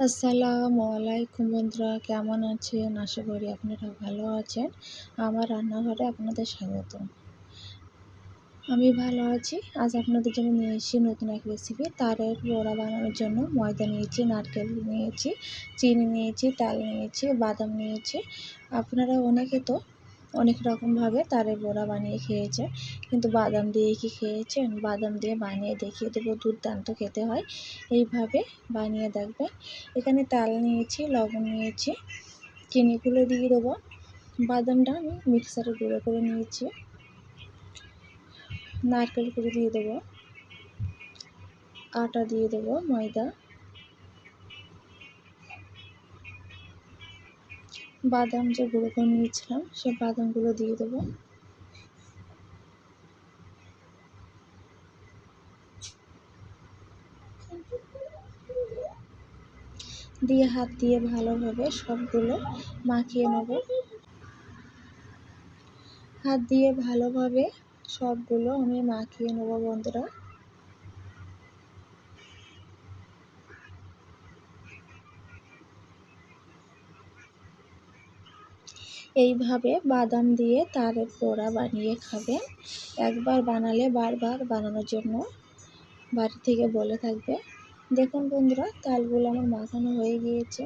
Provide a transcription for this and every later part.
আসসালামু আলাইকুম বন্ধুরা, কেমন আছেন? আশা করি আপনারা ভালো আছেন। আমার রান্নাঘরে আপনাদের স্বাগত। আমি ভালো আছি। আজ আপনাদের জন্য নিয়ে এসেছি নতুন এক রেসিপি তারের বড়া বানানোর জন্য ময়দা নিয়েছি, নারকেল নিয়েছি, চিনি নিয়েছি, তাল নিয়েছি, বাদাম নিয়েছি। আপনারা অনেকে তো অনেক রকমভাবে তারের বড়া বানিয়ে খেয়েছে। কিন্তু বাদাম দিয়ে কি খেয়েছেন বাদাম দিয়ে বানিয়ে দেখিয়ে দেবো, দুর্দান্ত খেতে হয়। এইভাবে বানিয়ে দেখবেন। এখানে তাল নিয়েছি, লবণ নিয়েছি চিনিগুলো দিয়ে দেবো। বাদামটা আমি মিক্সারে গুঁড়ো করে নিয়েছি। নারকেল করে দিয়ে দেবো। আটা দিয়ে দেবো, ময়দা। বাদাম যে গুঁড়ো নিয়েছিলাম, সে বাদামগুলো দিয়ে দেবো। দিয়ে হাত দিয়ে ভালোভাবে সবগুলো মাখিয়ে নেব। হাত দিয়ে ভালোভাবে সবগুলো আমি মাখিয়ে নেব বন্ধুরা। এইভাবে বাদাম দিয়ে তারের পোড়া বানিয়ে খাবেন একবার বানালে বারবার বানানোর জন্য বাড়ি থেকে বলে থাকবে। দেখুন বন্ধুরা, তালগুলো আমার মাখানো হয়ে গিয়েছে।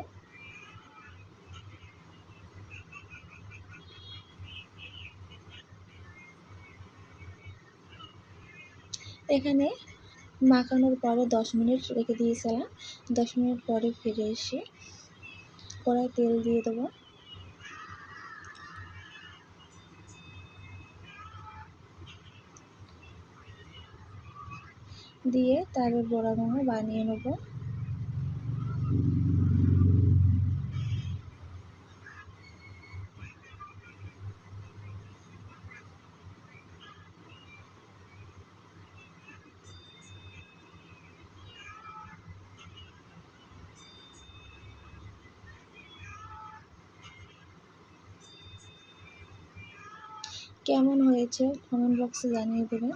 এখানে মাখানোর পরে দশ মিনিট রেখে দিয়েছিলাম। দশ মিনিট পরে ফিরে এসে কড়াই তেল দিয়ে দেবো। দিয়ে তার বড়াগুলো বানিয়ে নেব। কেমন হয়েছে? কমেন্ট বক্সে জানিয়ে দেবেন।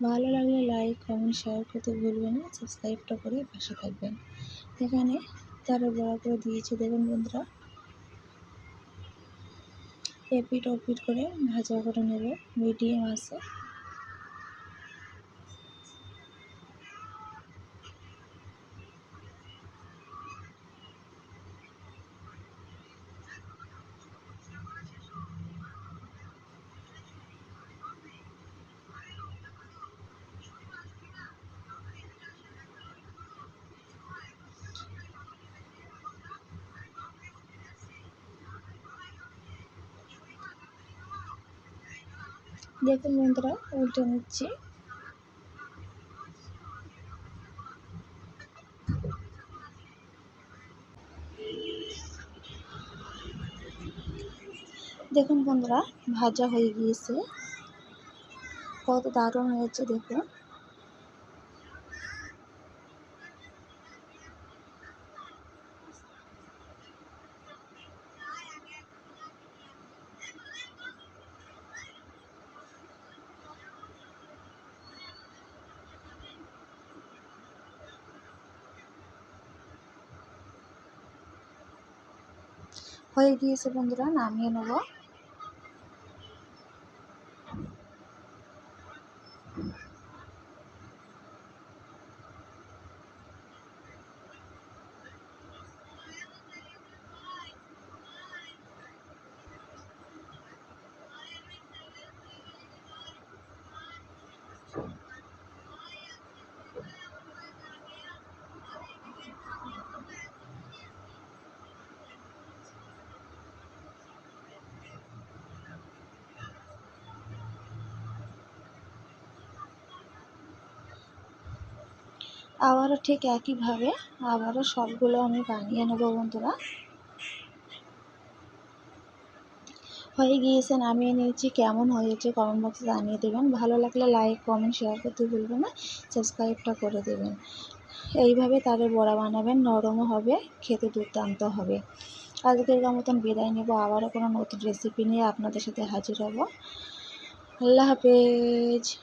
ভালো লাগলে লাইক কমেন্ট শেয়ার করতে ভুলবেন না সাবস্ক্রাইবটা করে পাশে থাকবেন। এখানে তারা বড় করে দিয়েছে, দেখুন বন্ধুরা। এপিট ওপিট করে ভাজা করে নেব মিডিয়াম আছে। দেখুন বন্ধুরা উল্টে নিচ্ছি। দেখুন বন্ধুরা ভাজা হয়ে গিয়েছে। কত দারুণ হয়েছে দেখুন। হয়ে গিয়েছে বন্ধুরা নামিয়ে নেব। আবারও ঠিক একইভাবে আবারও সবগুলো আমি বানিয়ে নেব বন্ধুরা। হয়ে গিয়েছে, নামিয়ে নিয়েছি। কেমন হয়েছে কমেন্ট বক্সে জানিয়ে দেবেন। ভালো লাগলে লাইক কমেন্ট শেয়ার করতে ভুলবেন না। সাবস্ক্রাইবটা করে দেবেন। এইভাবে তাদের বড়া বানাবেন, নরমও হবে, খেতে দুর্দান্ত হবে। আজকের মতন বিদায় নেব। আবারও কোনো নতুন রেসিপি নিয়ে আপনাদের সাথে হাজির হব। আল্লাহ হাফেজ।